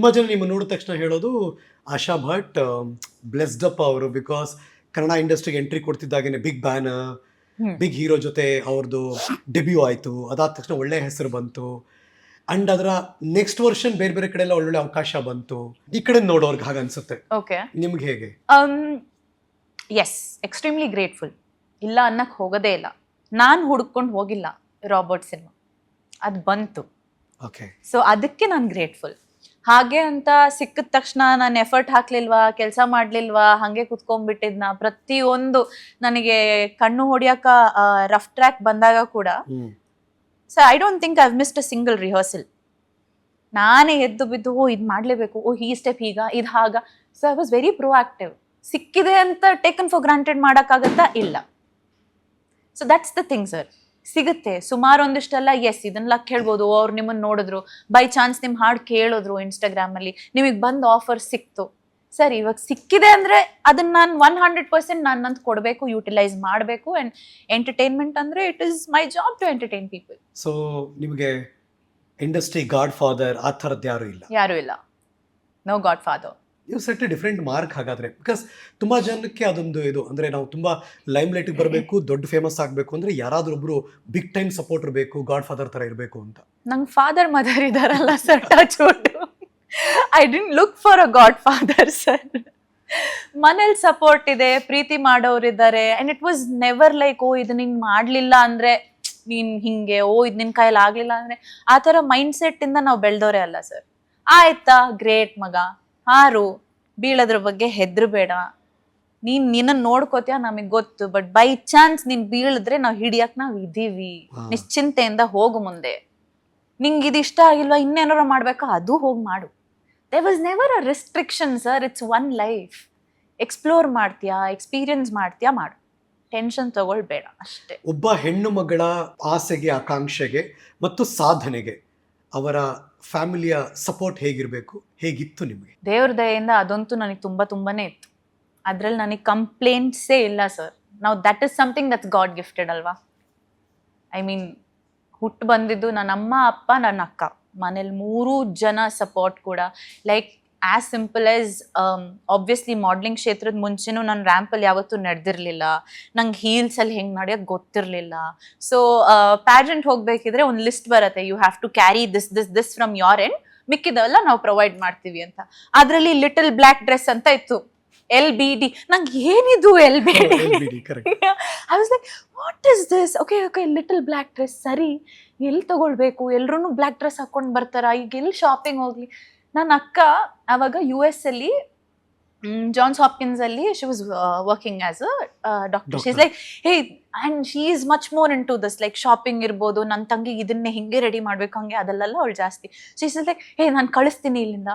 ತುಂಬ ಜನ ನಿಮ್ಮ ನೋಡಿದ ತಕ್ಷಣ ಹೇಳೋದು ಆಶಾ ಭಟ್ ಬ್ಲೆಸ್ಡ್ ಅಪ್ ಅವರು ಬಿಕಾಸ್ ಕನ್ನಡ ಇಂಡಸ್ಟ್ರಿಗೆ ಎಂಟ್ರಿ ಕೊಡ್ತಿದ್ದಾಗೇನೆ ಬಿಗ್ ಬ್ಯಾನ್ ಬಿಗ್ ಹೀರೋ ಜೊತೆ ಅವ್ರದ್ದು ಡೆಬ್ಯೂ ಆಯಿತು. ಅದಾದ ತಕ್ಷಣ ಒಳ್ಳೆ ಹೆಸರು ಬಂತು. ಅಂಡ್ ಅದರ ನೆಕ್ಸ್ಟ್ ವರ್ಷನ್ ಬೇರೆ ಬೇರೆ ಕಡೆ ಎಲ್ಲ ಒಳ್ಳೊಳ್ಳೆ ಅವಕಾಶ ಬಂತು. ಈ ಕಡೆ ನೋಡೋರ್ಗೆ ಹಾಗೆ ಅನ್ಸುತ್ತೆ. ಓಕೆ ನಿಮ್ಗೆ ಹೇಗೆ? ಎಸ್ ಎಕ್ಸ್ಟ್ರೀಮ್ಲಿ ಗ್ರೇಟ್ಫುಲ್ ಇಲ್ಲ ಅನ್ನಕ್ಕೆ ಹೋಗೋದೇ ಇಲ್ಲ. ನಾನು ಹುಡ್ಕೊಂಡು ಹೋಗಿಲ್ಲ ರಾಬರ್ಟ್ ಸಿನಿಮಾ ಅದು ಬಂತು. ಓಕೆ ಸೊ ಅದಕ್ಕೆ ನಾನು ಗ್ರೇಟ್ಫುಲ್ ಹಾಗೆ ಅಂತ ಸಿಕ್ಕಿದ ತಕ್ಷಣ ನಾನು ಎಫರ್ಟ್ ಹಾಕ್ಲಿಲ್ವಾ ಕೆಲಸ ಮಾಡ್ಲಿಲ್ವಾ ಹಾಗೆ ಕುತ್ಕೊಂಡ್ಬಿಟ್ಟಿದ್ನ. ಪ್ರತಿಯೊಂದು ನನಗೆ ಕಣ್ಣು ಹೊಡಿಯಕ ರಫ್ ಟ್ರ್ಯಾಕ್ ಬಂದಾಗ ಕೂಡ sir so I don't think I missed a single rehearsal ನಾನೇ ಎದ್ದು ಬಿದ್ದು ಓ ಇದು ಮಾಡಲೇಬೇಕು ಓ ಈ ಸ್ಟೆಪ್ ಈಗ ಇದು ಹಾಗ. So I was very proactive ಸಿಕ್ಕಿದೆ ಅಂತ ಟೇಕನ್ ಫಾರ್ ಗ್ರಾಂಟೆಡ್ ಮಾಡೋಕ್ಕಾಗತ್ತಾ? ಇಲ್ಲ. So that's the thing sir ಸಿಗುತ್ತೆ. ಸುಮಾರು ಒಂದಿಷ್ಟೆಲ್ಲ ಎಸ್ ಇದನ್ನೆಲ್ಲ ಕೇಳ್ಬೋದು ಅವ್ರು ನಿಮ್ಮನ್ನ ನೋಡಿದ್ರು. ಬೈ ಚಾನ್ಸ್ ನಿಮ್ಮ ಹಾಡು ಕೇಳಿದ್ರು ಇನ್ಸ್ಟಾಗ್ರಾಮಲ್ಲಿ ನಿಮಗೆ ಬಂದು ಆಫರ್ ಸಿಕ್ತು. ಸರಿ ಇವಾಗ ಸಿಕ್ಕಿದೆ ಅಂದರೆ ಅದನ್ನ ನಾನು ಒನ್ ಹಂಡ್ರೆಡ್ ಪರ್ಸೆಂಟ್ ನಾನು ನಂದು ಕೊಡಬೇಕು ಯುಟಿಲೈಸ್ ಮಾಡಬೇಕು ಆ್ಯಂಡ್ ಎಂಟರ್ಟೈನ್ಮೆಂಟ್ ಅಂದರೆ it is my job to entertain people so ನಿಮಗೆ ಇಂಡಸ್ಟ್ರಿ ಗಾಡ್ ಫಾದರ್ ಆ ಥರದ್ದು ಯಾರು ಇಲ್ಲ? ಯಾರೂ ಇಲ್ಲ. ನೋ ಗಾಡ್ ಫಾದರ್ ನೀವು ಸೆಟ್ ಡಿಫ್ರೆಂಟ್ ಮಾರ್ಕ್ ಹಾಗಾದರೆ. ಬಿಕಾಸ್ ತುಂಬಾ ಜನಕ್ಕೆ ಅದೊಂದು ಇದು, ಅಂದ್ರೆ ನಾವು ತುಂಬ ಲೈಮ್ ಲೈಟಿಗೆ ಬರಬೇಕು, ದೊಡ್ಡ ಫೇಮಸ್ ಆಗಬೇಕು, ಅಂದ್ರೆ ಯಾರಾದರೂ ಒಬ್ಬರು ಬಿಗ್ ಟೈಮ್ ಸಪೋರ್ಟರ್ ಬೇಕು ಗಾಡ್ ಫಾದರ್ ಥರ ಇರಬೇಕು ಅಂತ. ನಂಗೆ ಫಾದರ್ ಮದರ್ ಇದ್ದಾರಲ್ಲ sir touch I didn't look for a godfather sir ಮನೇಲಿ ಸಪೋರ್ಟ್ ಇದೆ, ಪ್ರೀತಿ ಮಾಡೋರು ಇದ್ದಾರೆ and it was never like oh, ಇದು ನಿಂಗೆ ಮಾಡಲಿಲ್ಲ ಅಂದ್ರೆ, ನೀನು ಹಿಂಗೆ, ಓ, ಇದು ನಿನ್ನ ಕೈಯಲ್ಲಿ ಆಗಲಿಲ್ಲ ಅಂದ್ರೆ, ಆ ಥರ ಮೈಂಡ್ ಸೆಟ್ಟಿಂದ ನಾವು ಬೆಳೆದೋರೆ ಅಲ್ಲ ಸರ್ ಆಯ್ತಾ ಗ್ರೇಟ್ ಮಗ ಹಾರು ಬೀಳೋದ್ರ ಬಗ್ಗೆ ಹೆದ್ರಬೇಡ ನೀನ್ ನಿನ್ನ ನೋಡ್ಕೋತೀಯ ನಮಗ್ ಗೊತ್ತು ಬಟ್ ಬೈ ಚಾನ್ಸ್ ನೀನ್ ಬೀಳಿದ್ರೆ ನಾವ್ ಹಿಡಿಯಕ್ ನಾವ್ ಇದೀವಿ. ನಿಶ್ಚಿಂತೆಯಿಂದ ಹೋಗು ಮುಂದೆ. ನಿಂಗೆ ಇದು ಇಷ್ಟ ಆಗಿಲ್ವಾ? ಇನ್ನೇನಾರ ಮಾಡ್ಬೇಕಾ? ಅದು ಹೋಗಿ ಮಾಡು. They was never a restriction sir it's one life explore ಮಾಡ್ತೀಯಾ? ಎಕ್ಸ್ಪೀರಿಯನ್ಸ್ ಮಾಡ್ತೀಯಾ? ಮಾಡು. ಟೆನ್ಷನ್ ತಗೊಳ್ಬೇಡ ಅಷ್ಟೇ. ಒಬ್ಬ ಹೆಣ್ಣು ಮಗಳ ಆಸೆಗೆ ಆಕಾಂಕ್ಷೆಗೆ ಮತ್ತು ಸಾಧನೆಗೆ. ಅವರ ಫ್ಯಾಮಿಲಿಯ ಸಪೋರ್ಟ್ ಹೇಗಿರಬೇಕು, ಹೇಗಿತ್ತು ನಿಮಗೆ? ದೇವ್ರ ದಯೆಯಿಂದ ಅದಂತೂ ನನಗೆ ತುಂಬ ತುಂಬಾನೇ ಇತ್ತು. ಅದರಲ್ಲಿ ನನಗೆ ಕಂಪ್ಲೇಂಟ್ಸೇ ಇಲ್ಲ ಸರ್. ನಾವು that is something that's God gifted ಅಲ್ವಾ? ಐ ಮೀನ್ ಹುಟ್ಟು ಬಂದಿದ್ದು ನನ್ನ ಅಮ್ಮ, ಅಪ್ಪ, ನನ್ನ ಅಕ್ಕ. ಮನೇಲಿ ಮೂರೂ ಜನ ಸಪೋರ್ಟ್ ಕೂಡ. Like as simple as obviously modelling ಕ್ಷೇತ್ರದ ಮುಂಚೆನೂ ನಾನು ರ್ಯಾಂಪಲ್ಲಿ ಯಾವತ್ತೂ ನಡೆದಿರಲಿಲ್ಲ. ನಂಗೆ ಹೀಲ್ಸಲ್ಲಿ ಹೆಂಗೆ ನಡೆಯೋದು ಗೊತ್ತಿರಲಿಲ್ಲ. ಸೊ ಪ್ಯಾಜೆಂಟ್ ಹೋಗಬೇಕಿದ್ರೆ ಒಂದು ಲಿಸ್ಟ್ ಬರುತ್ತೆ. You have to carry this this this from your end ಮಿಕ್ಕಿದವೆಲ್ಲ ನಾವು ಪ್ರೊವೈಡ್ ಮಾಡ್ತೀವಿ ಅಂತ. ಅದರಲ್ಲಿ ಲಿಟಲ್ ಬ್ಲ್ಯಾಕ್ ಡ್ರೆಸ್ ಅಂತ ಇತ್ತು. ಎಲ್ ಬಿ ಡಿ ನಂಗೆ ಏನಿದು L B D I was like what is this okay okay little black dress ಸರಿ ಎಲ್ಲಿ ತಗೊಳ್ಬೇಕು? ಎಲ್ಲರೂ ಬ್ಲ್ಯಾಕ್ ಡ್ರೆಸ್ ಹಾಕೊಂಡು ಬರ್ತಾರ? ಈಗ ಎಲ್ಲಿ ಶಾಪಿಂಗ್ ಹೋಗ್ಲಿ? ನನ್ನ ಅಕ್ಕ ಅವಾಗ ಯು ಎಸ್ ಅಲ್ಲಿ ಜಾನ್ಸ್ ಹಾಪ್ಕಿನ್ಸ್ ಅಲ್ಲಿ she was working as a doctor she's. Like hey and she is much more into this like shopping ಇರ್ಬೋದು ನನ್ನ ತಂಗಿ ಇದನ್ನೇ ಹಿಂಗೆ ರೆಡಿ ಮಾಡ್ಬೇಕು ಹಂಗೆ ಅದಲ್ಲೆಲ್ಲ ಅವಳು ಜಾಸ್ತಿ. ಸೊ ಇಸ್ ಲೈಕ್ ಹೇ ನಾನು ಕಳಿಸ್ತೀನಿ ಇಲ್ಲಿಂದ.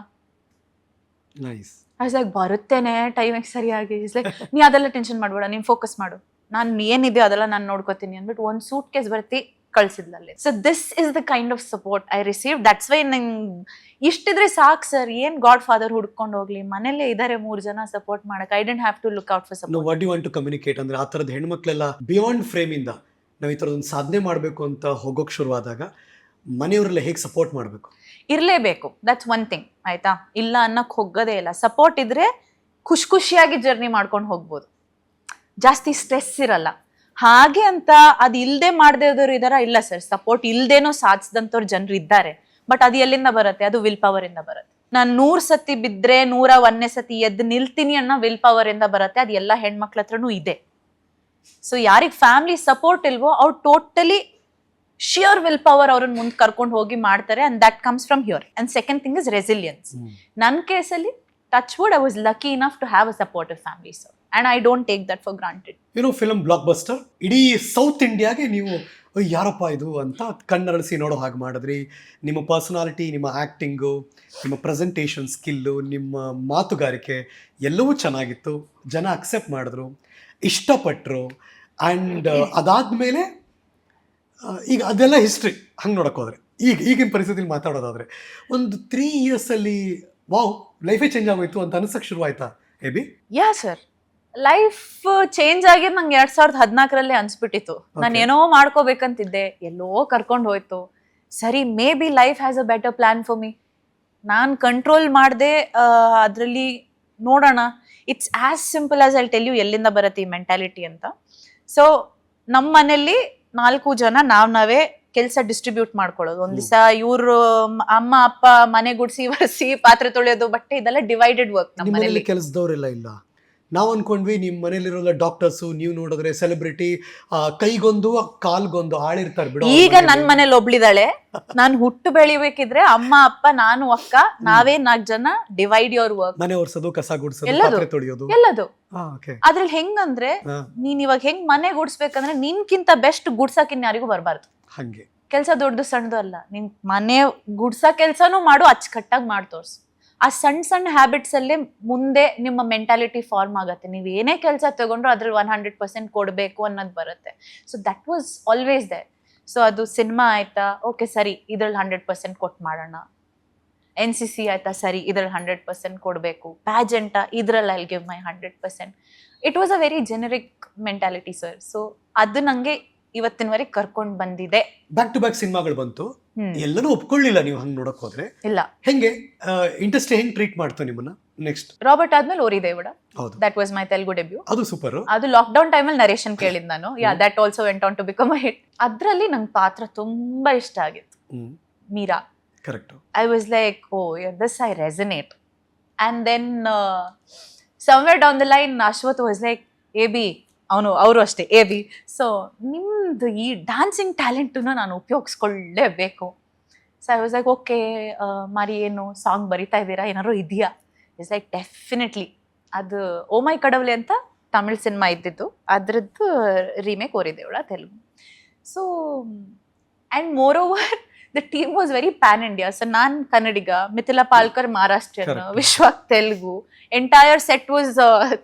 ಐಸ್ ಲೈಕ್ ಬರುತ್ತೇನೆ ಟೈಮಿಗೆ ಸರಿಯಾಗಿ. ಇಸ್ ಲೈಕ್ ನೀ ಅದೆಲ್ಲ ಟೆನ್ಷನ್ ಮಾಡಬೇಡ ನೀನು ಫೋಕಸ್ ಮಾಡು. ನಾನು ಏನಿದೆಯೋ ಅದೆಲ್ಲ ನಾನು ನೋಡ್ಕೋತೀನಿ. ಅಂದ್ಬಿಟ್ಟು ಒಂದು ಸೂಟ್ ಕೇಸ್ ಬರ್ತಿ ಕಳ್ಸಿದ್ಲಲ್ಲಿ so this is the kind of support I receive that's why ನಂಗೆ ಇಷ್ಟಿದ್ರೆ ಸಾಕು ಸರ್ ಏನ್ ಗಾಡ್ ಫಾದರ್ ಹುಡ್ಕೊಂಡು ಹೋಗ್ಲಿ? ಮನೆಯಲ್ಲೇ ಇದಾರೆ ಮೂರು ಜನ ಸಪೋರ್ಟ್ ಮಾಡಕ್. I don't have to look out for support what you want to communicate ಅಂದ್ರೆ ಆ ಥರದ ಹೆಣ್ಮಕ್ಳೆಲ್ಲ ಬಿಯಾಂಡ್ ಇಂದ ನಾವು ಈ ಥರದೊಂದು ಸಾಧನೆ ಮಾಡಬೇಕು ಅಂತ ಹೋಗೋಕೆ ಶುರುವಾದಾಗ ಮನೆಯವರೆಲ್ಲ ಹೇಗೆ ಸಪೋರ್ಟ್ ಮಾಡಬೇಕು? ಇರಲೇಬೇಕು. ದಟ್ಸ್ ಒನ್ ಥಿಂಗ್ ಆಯ್ತಾ? ಇಲ್ಲ ಅನ್ನಕ್ಕೆ ಹೋಗೋದೇ ಇಲ್ಲ. ಸಪೋರ್ಟ್ ಇದ್ರೆ ಖುಷಿ ಖುಷಿಯಾಗಿ ಜರ್ನಿ ಮಾಡ್ಕೊಂಡು ಹೋಗ್ಬೋದು. ಜಾಸ್ತಿ ಸ್ಟ್ರೆಸ್ ಇರಲ್ಲ. ಹಾಗೆ ಅಂತ ಅದು ಇಲ್ಲದೆ ಇದ್ದವ್ರು ಇದಾರ? ಇಲ್ಲ ಸರ್ ಸಪೋರ್ಟ್ ಇಲ್ದೇನೋ ಸಾಧಿಸಿದಂಥವ್ರು ಜನರು ಇದ್ದಾರೆ. ಬಟ್ ಅದು ಎಲ್ಲಿಂದ ಬರುತ್ತೆ? ಅದು ವಿಲ್ ಪವರ್ ಇಂದ ಬರುತ್ತೆ. ನಾನು ನೂರ್ ಸತಿ ಬಿದ್ರೆ ನೂರ ಒಂದನೇ ಸತಿ ಎದ್ದು ನಿಲ್ತೀನಿ ಅನ್ನೋ ವಿಲ್ ಪವರ್ ಇಂದ ಬರುತ್ತೆ. ಅದು ಎಲ್ಲ ಹೆಣ್ಮಕ್ಳ ಹತ್ರನೂ ಇದೆ. ಸೊ ಯಾರಿಗೆ ಫ್ಯಾಮಿಲಿ ಸಪೋರ್ಟ್ ಇಲ್ವೋ ಅವ್ರು ಟೋಟಲಿ ಶಿಯರ್ ವಿಲ್ ಪವರ್ ಅವ್ರನ್ನ ಮುಂದೆ ಕರ್ಕೊಂಡು ಹೋಗಿ ಮಾಡ್ತಾರೆ. And that comes from here and second thing is resilience ನನ್ನ ಕೇಸಲ್ಲಿ would I was lucky enough to have a supportive family sir and I don't take that for granted ಏನೋ film blockbuster ಇಡೀ south ಇಂಡಿಯಾಗೆ ನೀವು "ಅಯ್ಯ್, ಯಾರಪ್ಪ ಇದು? ಅಂತ ಕಣ್ಣರಳಿಸಿ ನೋಡೋ ಹಾಗೆ ಮಾಡಿದ್ರಿ. ನಿಮ್ಮ ಪರ್ಸನಾಲಿಟಿ ನಿಮ್ಮ ಆ್ಯಕ್ಟಿಂಗು ನಿಮ್ಮ ಪ್ರೆಸೆಂಟೇಷನ್ ಸ್ಕಿಲ್ಲು ನಿಮ್ಮ ಮಾತುಗಾರಿಕೆ ಎಲ್ಲವೂ ಚೆನ್ನಾಗಿತ್ತು. ಜನ ಅಕ್ಸೆಪ್ಟ್ ಮಾಡಿದ್ರು ಇಷ್ಟಪಟ್ಟರು ಆ್ಯಂಡ್ ಅದಾದಮೇಲೆ ಈಗ ಅದೆಲ್ಲ ಹಿಸ್ಟ್ರಿ ಹಂಗೆ ನೋಡೋಕ್ಕೋದ್ರೆ. ಈಗ ಈಗಿನ ಪರಿಸ್ಥಿತಿಲಿ ಮಾತಾಡೋದಾದ್ರೆ ಒಂದು ತ್ರೀ ಇಯರ್ಸಲ್ಲಿ ವಾವ್ ಲೈಫೇ ಚೇಂಜ್ ಆಗೋಯ್ತು ಅಂತ ಅನ್ಸಕ್ಕೆ ಶುರು ಆಯ್ತಾ AB? Yeah sir life change ಆಗಿದ್ ನಂಗೆ ಎರಡ್ ಸಾವಿರದ ಹದಿನಾಲ್ಕರಲ್ಲಿ ಅನ್ಸ್ಬಿಟ್ಟಿತ್ತು. ನಾನು. ಏನೋ ಮಾಡ್ಕೋಬೇಕಂತಿದ್ದೆ ಎಲ್ಲೋ ಕರ್ಕೊಂಡು ಹೋಯ್ತು. ಸರಿ maybe life has a better plan for me ನಾನು ಕಂಟ್ರೋಲ್ ಮಾಡದೆ ಅದರಲ್ಲಿ ನೋಡೋಣ. It's as simple as I tell you ಎಲ್ಲಿಂದ ಬರುತ್ತೆ ಈ ಮೆಂಟಾಲಿಟಿ ಅಂತ. ಸೊ ನಮ್ಮ ಮನೆಯಲ್ಲಿ ನಾಲ್ಕು ಜನ ನಾವ್ ನಾವೇ ಕೆಲಸ ಡಿಸ್ಟ್ರಿಬ್ಯೂಟ್ ಮಾಡ್ಕೊಳ್ಳೋದು. ಒಂದ್ ದಿವಸ ಇವ್ರು ಅಮ್ಮ ಅಪ್ಪ ಮನೆ ಗುಡ್ಸಿ ಒರೆಸಿ ಪಾತ್ರೆ ತೊಳೆಯೋದು ಬಟ್ಟೆ ಇದೆಲ್ಲ ಡಿವೈಡೆಡ್ ವರ್ಕ್ ನಮ್ಮ ಕೆಲಸದವರೆಲ್ಲ ಇಲ್ಲ? ನಾವು ಅನ್ಕೊಂಡ್ವಿ ನಿಮ್ಮ ಮನೇಲಿರೋಲ್ಲ ಡಾಕ್ಟರ್ಸು ನೀವು ನೋಡಿದ್ರೆ ಸೆಲೆಬ್ರಿಟಿ ಕೈಗೊಂದು ಕಾಲ್ಗೊಂದು ಆಳಿರ್ತಾರೆ ಬಿಡು ಈಗ. ನನ್ ಮನೇಲಿ ಒಬ್ಳಿದಾಳೆ. ನಾನ್ ಹುಟ್ಟು ಬೆಳಿಬೇಕಿದ್ರೆ ಅಮ್ಮ ಅಪ್ಪ ನಾನು ಅಕ್ಕ ನಾವೇ ನಾಲ್ಕು ಜನ ಡಿವೈಡ್ ಯೋರ್ ವರ್ಕ್ ಮನೆ ಒರ್ಸೋದು ಕಸ ಗುಡ್ಸೋದು ಎಲ್ಲದು. ಪಾತ್ರೆ ತೊಳೆಯೋದು. ಎಲ್ಲದು. ಅದ್ರಲ್ಲಿ ಹೆಂಗಂದ್ರೆ ಹಾ. ನೀನ್ ಇವಾಗ ಹೆಂಗ್ ಮನೆ ಗುಡ್ಸ್ಬೇಕಂದ್ರೆ ನಿನ್ಕಿಂತ ಬೆಸ್ಟ್ ಗುಡ್ಸಕ್ ಇನ್ಯಾರಿಗೂ ಬರಬಾರ್ದು. ಹಂಗೆ. ಕೆಲಸ ದೊಡ್ಡದು ಸಣ್ಣದು ಅಲ್ಲ. ನಿನ್ ಮನೆ ಗುಡ್ಸ ಕೆಲಸನೂ ಮಾಡು, ಅಚ್ಚುಕಟ್ಟಾಗಿ ಮಾಡಿ ತೋರ್ಸು ಆ ಸಣ್ಣ ಸಣ್ಣ ಹ್ಯಾಬಿಟ್ಸ್ ಅಲ್ಲಿ ಮುಂದೆ ನಿಮ್ಮ ಮೆಂಟಾಲಿಟಿ ಫಾರ್ಮ್ ಆಗುತ್ತೆ. ನೀವು ಏನೇ ಕೆಲಸ ತಗೊಂಡ್ರು ಅದ್ರಲ್ಲಿ ಒನ್ ಹಂಡ್ರೆಡ್ ಪರ್ಸೆಂಟ್ ಕೊಡಬೇಕು ಅನ್ನೋದು ಬರುತ್ತೆ. So that was always they so ಅದು ಸಿನಿಮಾ ಆಯ್ತಾ? ಓಕೆ ಸರಿ, ಇದ್ರಲ್ಲಿ ಹಂಡ್ರೆಡ್ ಪರ್ಸೆಂಟ್ ಕೊಟ್ಟು ಮಾಡೋಣ. ಎನ್ ಸಿ ಸಿ ಆಯ್ತಾ? ಸರಿ, ಇದ್ರಲ್ಲಿ ಹಂಡ್ರೆಡ್ ಪರ್ಸೆಂಟ್ ಕೊಡಬೇಕು. ಪ್ಯಾಜೆಂಟಾ ಇದ್ರಲ್ಲಿ I'll give my hundred percent it was a very generic mentality sir so ಅದು ನಂಗೆ ಇವತ್ತಿನವರೆಗೆ ಕರ್ಕೊಂಡು ಬಂದಿದೆ. ಬ್ಯಾಕ್ ಟು ಬ್ಯಾಕ್ ಸಿನಿಮಾಗಳು ಬಂತು. ಎಲ್ಲನೂ ಒಪ್ಕೊಳ್ಳಿಲ್ಲ ನೀವು ಹಂಗ್ ನೋಡಕ್ ಹೋದ್ರೆ. ಇಲ್ಲ. ಹೆಂಗೆ? ಇಂಡಸ್ಟ್ರಿ ಹೆಂಗ್ ಟ್ರೀಟ್ ಮಾಡ್ತು ನಿಮ್ಮನ್ನ? ನೆಕ್ಸ್ಟ್ ರಾಬರ್ಟ್ ಆದ್ಮೇಲೆ ಓರಿದೆ ಹೌದು. That was my Telugu debut ಅದು ಸೂಪರ್ ಅದು ಲಾಕ್ ಡೌನ್ ಟೈಮಲ್ಲಿ ನರೇಶನ್ ಕೇಳಿದ್ ನಾನು. Yeah that also went on to become a hit ಅದ್ರಲ್ಲಿ ನಂಗೆ ಪಾತ್ರ ತುಂಬಾ ಇಷ್ಟ ಆಗಿತ್ತು. Meera. Correct I was like oh this I resonate and then somewhere down the line Ashwath was like A B ಅವನು ಅವರು ಅಷ್ಟೇ ಎ ಬಿ ಸೊ ನಿಮ್ದು ಈ ಡ್ಯಾನ್ಸಿಂಗ್ ಟ್ಯಾಲೆಂಟನ್ನು ನಾನು ಉಪಯೋಗಿಸ್ಕೊಳ್ಳೇಬೇಕು. So I was like okay ಮಾರಿ ಏನು ಸಾಂಗ್ ಬರಿತಾ ಇದ್ದೀರಾ? ಏನಾದ್ರು ಇದೆಯಾ? ಇಸ್ ಲೈಕ್ ಡೆಫಿನೆಟ್ಲಿ ಅದು ಓ ಮೈ ಕಡವಲೆ ಅಂತ ತಮಿಳ್ ಸಿನಿಮಾ ಇದ್ದಿದ್ದು. ಅದ್ರದ್ದು remake ಓರಿದೇವಳ Telugu. So and moreover the team was very pan India so ನಾನು Kannadiga Mithila Palkar Maharashtrian Vishwa Vishwak Telugu entire set was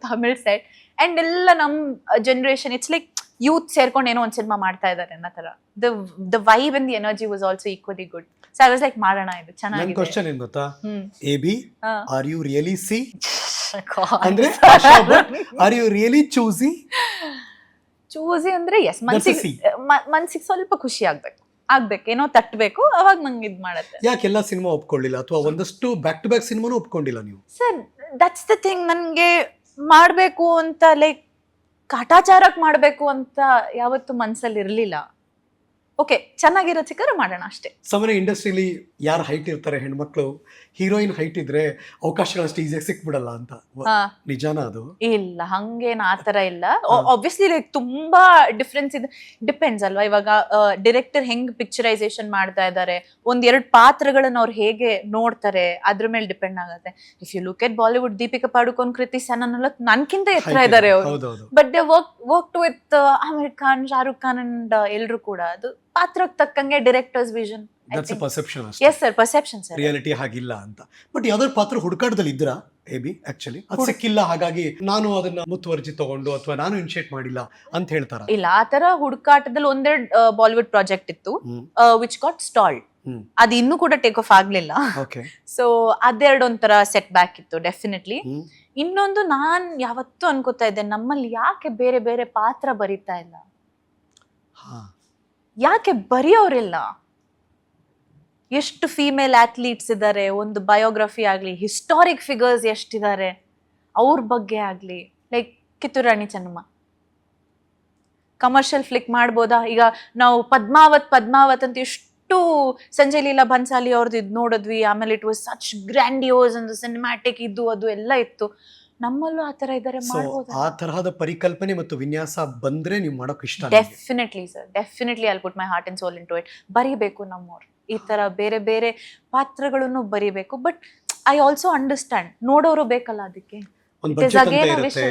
Tamil set and ಎಲ್ಲ ನಮ್ಮ ಜನ್ರೇಷನ್ ಇಟ್ಸ್ ಲೈಕ್ ಯೂತ್ ಸೇರ್ಕೊಂಡು ಏನೋ ಒಂದ್ ಸಿನಿಮಾ ಮಾಡ್ತಾ ಇದ್ದಾರೆ ಅನ್ನೋ ತರ the the vibe and the energy was also equally good so I was like ಮಾಡೋಣ ಇದು ಚೆನ್ನಾಗಿ ಕ್ವಶನ್ ಏನ್ ಗೊತ್ತಾ? A B. Are you really C. ಅಂದ್ರೆ are you really choosy choosy ಅಂದ್ರೆ ಎಸ್ ಮನ್ಸಿಗೆ. ಮನ್ಸಿಗೆ ಸ್ವಲ್ಪ ಖುಷಿ ಆಗ್ಬೇಕು. ಆಗ್ಬೇಕು ಏನೋ ತಟ್ಟಬೇಕು ಅವಾಗ ನಂಗೆ ಇದು ಮಾಡತ್ತೆ. ಯಾಕೆಲ್ಲ ಸಿನಿಮಾ ಒಪ್ಕೊಳ್ಳಿಲ್ಲ? ಅಥವಾ ಒಂದಷ್ಟು ಬ್ಯಾಕ್ ಟು ಬ್ಯಾಕ್ ಸಿನಿಮಾನು ಒಪ್ಕೊಂಡಿಲ್ಲ ನೀವು? ಸರ್ ದಟ್ಸ್ ದ ಥಿಂಗ್ ನನಗೆ ಮಾಡಬೇಕು ಅಂತ ಲೈಕ್ ಕಾಟಾಚಾರಕ್ಕೆ ಮಾಡಬೇಕು ಅಂತ ಯಾವತ್ತು ಮನ್ಸಲ್ಲಿ ಇರಲಿಲ್ಲ ಓಕೆ ಚೆನ್ನಾಗಿರೋ ಸಿಕ್ಕರೆ ಮಾಡೋಣ ಅಷ್ಟೇ. ಸಾಮಾನ್ಯ ಇಂಡಸ್ಟ್ರಿಲಿ ಯಾರು ಹೈಟ್ ಇರ್ತಾರೆ ಹೆಣ್ಮಕ್ಳು? ಹೀರೋಯಿನ್ ಹೈಟ್ ಇದ್ರೆ ಅವಕಾಶಗಳು ಅಷ್ಟು ಈಸಿಯಾಗಿ ಸಿಕ್ಬಿಡಲ್ಲ ಅಂತ. ವ- ಹಾ. ನಿಜಾನ ಅದು? ಇಲ್ಲ ಹಂಗೇನ್ ಆ ಥರ ಇಲ್ಲ. ಆಬ್ವಿಯಸ್ಲಿ ಲೈಕ್ ತುಂಬಾ ಡಿಫ್ರೆನ್ಸ್ ಇದೆ. ಡಿಪೆಂಡ್ಸ್ ಅಲ್ವಾ? ಇವಾಗ ಡಿರೆಕ್ಟರ್ ಹೆಂಗ್ ಪಿಕ್ಚರೈಸೇಷನ್ ಮಾಡ್ತಾ ಇದ್ದಾರೆ ಒಂದ್ ಎರಡು ಪಾತ್ರಗಳನ್ನ ಅವ್ರು ಹೇಗೆ ನೋಡ್ತಾರೆ? ಅದ್ರ ಮೇಲೆ ಡಿಪೆಂಡ್ ಆಗುತ್ತೆ. If you look at Bollywood Deepika Padukone Kriti Sanon ಎಲ್ಲ ನನ್ಕಿಂತ ಎತ್ತರ Height ಇದ್ದಾರೆ ಇದೆ. ಅವರು. ಹೌದೌದು. But they work work with Aamir Khan Shahrukh Khan and ಎಲ್ರು ಕೂಡ. ಅದು ಪಾತ್ರಕ್ಕೆ ತಕ್ಕಂಗೆ ಡೈರೆಕ್ಟರ್ಸ್ ವಿಷನ್ ದಟ್ಸ್ ಪರ್ಸೆಪ್ಷನ್ ಅಷ್ಟೇ. Yes sir perception sir reality ಹಾಗಿಲ್ಲ ಅಂತ. ಬಟ್ ಯಾವ್ದಾದ್ರು ಪಾತ್ರ ಹುಡುಕಾಟದಲ್ಲಿ ಇದ್ರಾ ಎ ಬಿ ಆಕ್ಚುಲಿ ಅದು ಸಿಕ್ಕಿಲ್ಲ ಹಾಗಾಗಿ ನಾನು ಅದನ್ನ ಮುತುವರ್ಜಿ ತಗೊಂಡು ಅಥವಾ ನಾನು ಇನಿಷಿಯೇಟ್ ಮಾಡಿಲ್ಲ ಅಂತ ಹೇಳ್ತಾರ? ಇಲ್ಲ ಆ ತರ ಹುಡುಕಾಟದಲ್ಲಿ ಒಂದೆರಡು ಬಾಲಿವುಡ್ ಪ್ರಾಜೆಕ್ಟ್ ಇತ್ತು ವಿಚ್ ಗಾಟ್ ಸ್ಟಾಲ್ ಅದು ಇನ್ನೂ ಕೂಡ ಟೇಕ್ ಆಫ್ ಆಗ್ಲಿಲ್ಲ. ಓಕೆ ಸೊ ಅದೆರಡು ಒಂಥರ ಸೆಟ್ ಬ್ಯಾಕ್ ಇತ್ತು ಡೆಫಿನೆಟ್ಲಿ ಇನ್ನೊಂದು ನಾನ್ ಯಾವತ್ತೂ ಅನ್ಕೋತಾ ಇದ್ದೆ ನಮ್ಮಲ್ಲಿ ಯಾಕೆ ಬೇರೆ ಬೇರೆ ಪಾತ್ರ ಬರೀತಾ ಇಲ್ಲ? ಯಾಕೆ ಬರೆಯೋರಿಲ್ಲ? ಎಷ್ಟು ಫೀಮೇಲ್ ಅಥ್ಲೀಟ್ಸ್ ಇದ್ದಾರೆ ಒಂದು ಬಯೋಗ್ರಫಿ ಆಗಲಿ ಹಿಸ್ಟಾರಿಕ್ ಫಿಗರ್ಸ್ ಎಷ್ಟಿದ್ದಾರೆ ಅವ್ರ ಬಗ್ಗೆ ಆಗಲಿ. Like Kittur Rani Chennamma. Commercial flick ಮಾಡ್ಬೋದಾ? ಈಗ ನಾವು ಪದ್ಮಾವತ್ ಪದ್ಮಾವತ್ ಅಂತ ಎಷ್ಟು ಸಂಜಯ್ ಲೀಲಾ ಬನ್ಸಾಲಿ ಅವ್ರದ್ದು ಇದು ನೋಡಿದ್ವಿ. ಆಮೇಲೆ ಇಟ್ ವಾಸ್ ಸಚ್ ಗ್ರ್ಯಾಂಡಿಯೋಸ್ ಅಂದ್ರೆ ಸಿನಿಮ್ಯಾಟಿಕ್ ಇದು ಅದು ಎಲ್ಲ ಇತ್ತು. ನಮ್ಮಲ್ಲೂ ಆ ಥರ ಇದ್ದಾರೆ ಸೊ ಮಾಡ್ಬೋದಾ ಆ ತರಹದ ಪರಿಕಲ್ಪನೆ ಮತ್ತು ವಿನ್ಯಾಸ ಬಂದ್ರೆ ನೀವು ಮಾಡೋಕೆ ಇಷ್ಟ ನಿಮ್ಗೆ. Definitely sir definitely I'll put my heart and soul into it ಬರಿಬೇಕು ನಮ್ಮವ್ರು. ಈ ತರ ಬೇರೆ ಬೇರೆ ಪಾತ್ರಗಳನ್ನು ಬರಿಬೇಕು. ಬಟ್ ಐ ಆಲ್ಸೋ ಅಂಡರ್ಸ್ಟ್ಯಾಂಡ್ ನೋಡೋರು ಬೇಕಲ್ಲ ಅದಕ್ಕೆ. ಒಂದ್ ಬಡ್ಜೆಟ್ ಅಂತ ಇರುತ್ತೆ.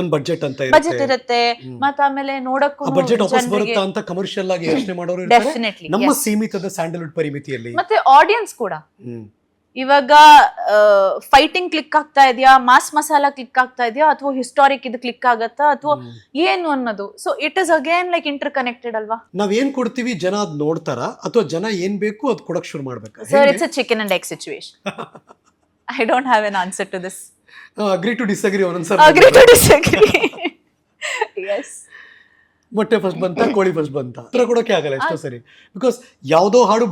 ಒಂದ್ ಬಡ್ಜೆಟ್ ಅಂತ ಬಜೆಟ್ ಇರುತ್ತೆ. ಇರುತ್ತೆ ಮತ್ತ ಆಮೇಲೆ ನೋಡಕ್ಕೂ ಆ ಬಜೆಟ್ ವಾಪಸ್ ಬರುತ್ತಾ ಅಂತ ಕಮರ್ಷಿಯಲ್ ಆಗಿ ಯೋಚನೆ ಮಾಡೋರು ಇರ್ತಾರೆ. ಡೆಫಿನೆಟ್ಲಿ ನಮ್ಮ ಸೀಮಿತದ ಸ್ಯಾಂಡಲ್ವುಡ್ ಪರಿಮಿತಿಯಲ್ಲಿ. ಮತ್ತೆ ಆಡಿಯನ್ಸ್ ಕೂಡ. ಹ್ಮ್. ಇವಾಗ ಫೈಟಿಂಗ್ ಕ್ಲಿಕ್ ಆಗ್ತಾ ಇದೆಯಾ? ಮಾಸ್ ಮಸಾಲ ಕ್ಲಿಕ್ ಆಗ್ತಾ ಇದೆಯಾ? ಅಥವಾ ಹಿಸ್ಟಾರಿಕ್ ಇದು ಕ್ಲಿಕ್ ಆಗತ್ತಾ? ಅಥವಾ ಏನು ಅನ್ನೋದು? So it is again like interconnected ಅಲ್ವಾ? ನಾವ್ ಏನ್ ಕೊಡ್ತೀವಿ? ಜನ ಅದ್ ನೋಡ್ತಾರ? ಅಥವಾ ಜನ ಏನ್ ಬೇಕು ಅದ್ ಕೊಡಕ್ ಶುರು ಮಾಡ್ಬೇಕು? Sir it's a chicken and egg situation I don't have an answer to this agree to disagree ಒಂದೊಂದ್ಸಲ ಅಗ್ರಿ ಟು ಡಿಸ್ಅಗ್ರಿ ಎಸ್ ಮೊಟ್ಟೆ ಫಸ್ಟ್ ಬಂತ ಕೋಳಿ ಫಸ್ಟ್ ಬಂತ? ಉತ್ತರ ಕೊಡೋಕೆ ಆಗಲ್ಲ ಎಷ್ಟೋ ಸರಿ. ಬಿಕಾಸ್ ಯಾವುದೋ ಹಾಡು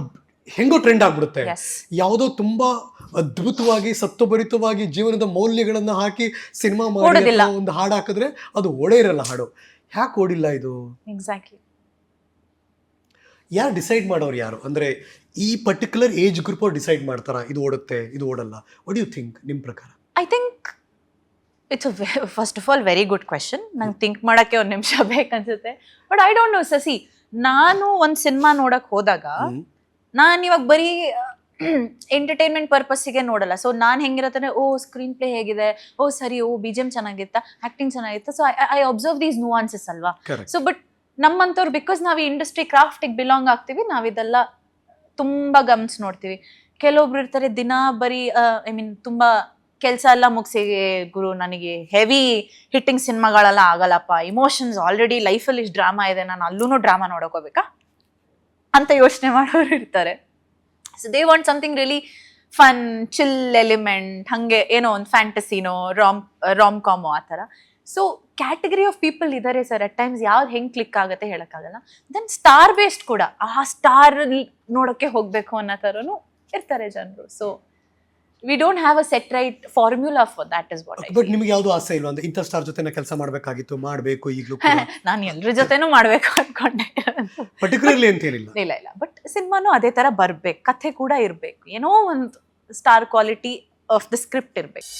ಹೆಂಗೋ ಟ್ರೆಂಡ್ ಆಗ್ಬಿಡುತ್ತೆ. ಯಾವುದೋ ತುಂಬಾ ಅದ್ಭುತವಾಗಿ ಸತ್ವಭರಿತವಾಗಿ ಜೀವನದ ಮೌಲ್ಯಗಳನ್ನ ಹಾಕಿ ಸಿನಿಮಾ ಮಾಡಿ ಒಂದು ಹಾಡು ಹಾಕಿದ್ರೆ ಅದು ಓಡೇ ಇರಲ್ಲ ಹಾಡು. ಯಾಕೆ ಓಡಿಲ್ಲ ಇದು? ಎಕ್ಸಾಕ್ಟ್ಲಿ ಯಾರು ಡಿಸೈಡ್ ಮಾಡೋರು ಯಾರು? ಅಂದ್ರೆ ಈ ಪರ್ಟಿಕ್ಯುಲರ್ ಏಜ್ ಗ್ರೂಪ್ ಅವ್ರು ಡಿಸೈಡ್ ಮಾಡ್ತಾರ ಇದು ಓಡುತ್ತೆ ಇದು ಓಡಲ್ಲ? ವಾಟ್ ಯು ಥಿಂಕ್ ನಿಮ್ ಪ್ರಕಾರ? I think it's first of all very good question ನಂಗೆ ಥಿಂಕ್ ಮಾಡೋಕ್ಕೆ ಒಂದು ನಿಮಿಷ ಬೇಕನ್ಸುತ್ತೆ. ಬಟ್ ಐ ಡೋಂಟ್ ನೋ ಸಸಿ ನಾನು ಒಂದು ಸಿನಿಮಾ ನೋಡಕ್ಕೆ ಹೋದಾಗ. ನಾನು ಇವಾಗ ಬರೀ ಎಂಟರ್ಟೈನ್ಮೆಂಟ್ ಪರ್ಪಸ್ಸಿಗೆ ನೋಡಲ್ಲ. ಸೊ ನಾನು ಹೆಂಗಿರತ್ತೆ ಓ ಸ್ಕ್ರೀನ್ ಪ್ಲೇ ಹೇಗಿದೆ ಓ ಸರಿ ಓ ಬಿ ಜಿ ಎಂ ಚೆನ್ನಾಗಿತ್ತ ಆಕ್ಟಿಂಗ್ ಚೆನ್ನಾಗಿತ್ತು so I observe these nuances ಅಲ್ವಾ. ಸೊ ಬಟ್ ನಮ್ಮಂಥವ್ರು ಬಿಕಾಸ್ ನಾವು ಇಂಡಸ್ಟ್ರಿ ಕ್ರಾಫ್ಟಿಗೆ ಬಿಲಾಂಗ್ ಆಗ್ತೀವಿ ನಾವಿದೆಲ್ಲ ತುಂಬ ಗಮ್ಸ್ ನೋಡ್ತೀವಿ. ಕೆಲವೊಬ್ರು ಇರ್ತಾರೆ ದಿನ ಬರೀ ಐ ಮೀನ್ ತುಂಬ ಕೆಲಸ ಎಲ್ಲ ಮುಗಿಸಿ ಗುರು ನನಗೆ ಹೆವಿ ಹಿಟ್ಟಿಂಗ್ ಸಿನಿಮಾಗಳೆಲ್ಲ ಆಗಲ್ಲಪ್ಪ. ಇಮೋಷನ್ಸ್ ಆಲ್ರೆಡಿ ಲೈಫಲ್ಲಿ ಇಷ್ಟು ಡ್ರಾಮಾ ಇದೆ ನಾನು ಅಲ್ಲೂ ಡ್ರಾಮಾ ನೋಡೋಕೋಬೇಕಾ ಅಂತ ಯೋಚನೆ ಮಾಡೋರು ಇರ್ತಾರೆ. So they want something really fun chill element ಹಾಗೆ ಏನೋ ಒಂದು ಫ್ಯಾಂಟಸಿನೋ ರಾಮ್ ರಾಮ್ ಕಾಮೋ ಆ ಥರ. ಸೊ ಕ್ಯಾಟಗರಿ ಆಫ್ ಪೀಪಲ್ ಇದ್ದಾರೆ ಸರ್ ಅಟ್ ಟೈಮ್ಸ್ ಯಾವ್ದು ಹೆಂಗೆ ಕ್ಲಿಕ್ ಆಗುತ್ತೆ ಹೇಳೋಕ್ಕಾಗಲ್ಲ. ದೆನ್ ಸ್ಟಾರ್ ಬೇಸ್ಡ್ ಕೂಡ. ಆ ಸ್ಟಾರ್ ನೋಡೋಕ್ಕೆ ಹೋಗಬೇಕು ಅನ್ನೋ ಥರನೂ ಇರ್ತಾರೆ ಜನರು. So we don't have a set right formula for that is what but ನಿಮ್ಗೆ ಯಾವುದು ಆಸೆ ಇಲ್ವಾ? ಅಂದ್ರೆ ಇಂಥ ಸ್ಟಾರ್ ಜೊತೆ ಕೆಲಸ ಮಾಡಬೇಕಾಗಿತ್ತು ಮಾಡಬೇಕು ಈಗಲೂ ನಾನು ಎಲ್ಲರ ಜೊತೆನೂ ಮಾಡಬೇಕು ಅನ್ಕೊಂಡೆ. ಪರ್ಟಿಕ್ಯುಲರ್ಲಿ ಅಂತ ಏನಿಲ್ಲ. ಇಲ್ಲ ಇಲ್ಲ. ಬಟ್ ಸಿನಿಮಾನು ಅದೇ ತರ ಬರಬೇಕು. ಕಥೆ ಕೂಡ ಇರಬೇಕು. ಏನೋ ಒಂದು star quality of the script ಇರ್ಬೇಕು.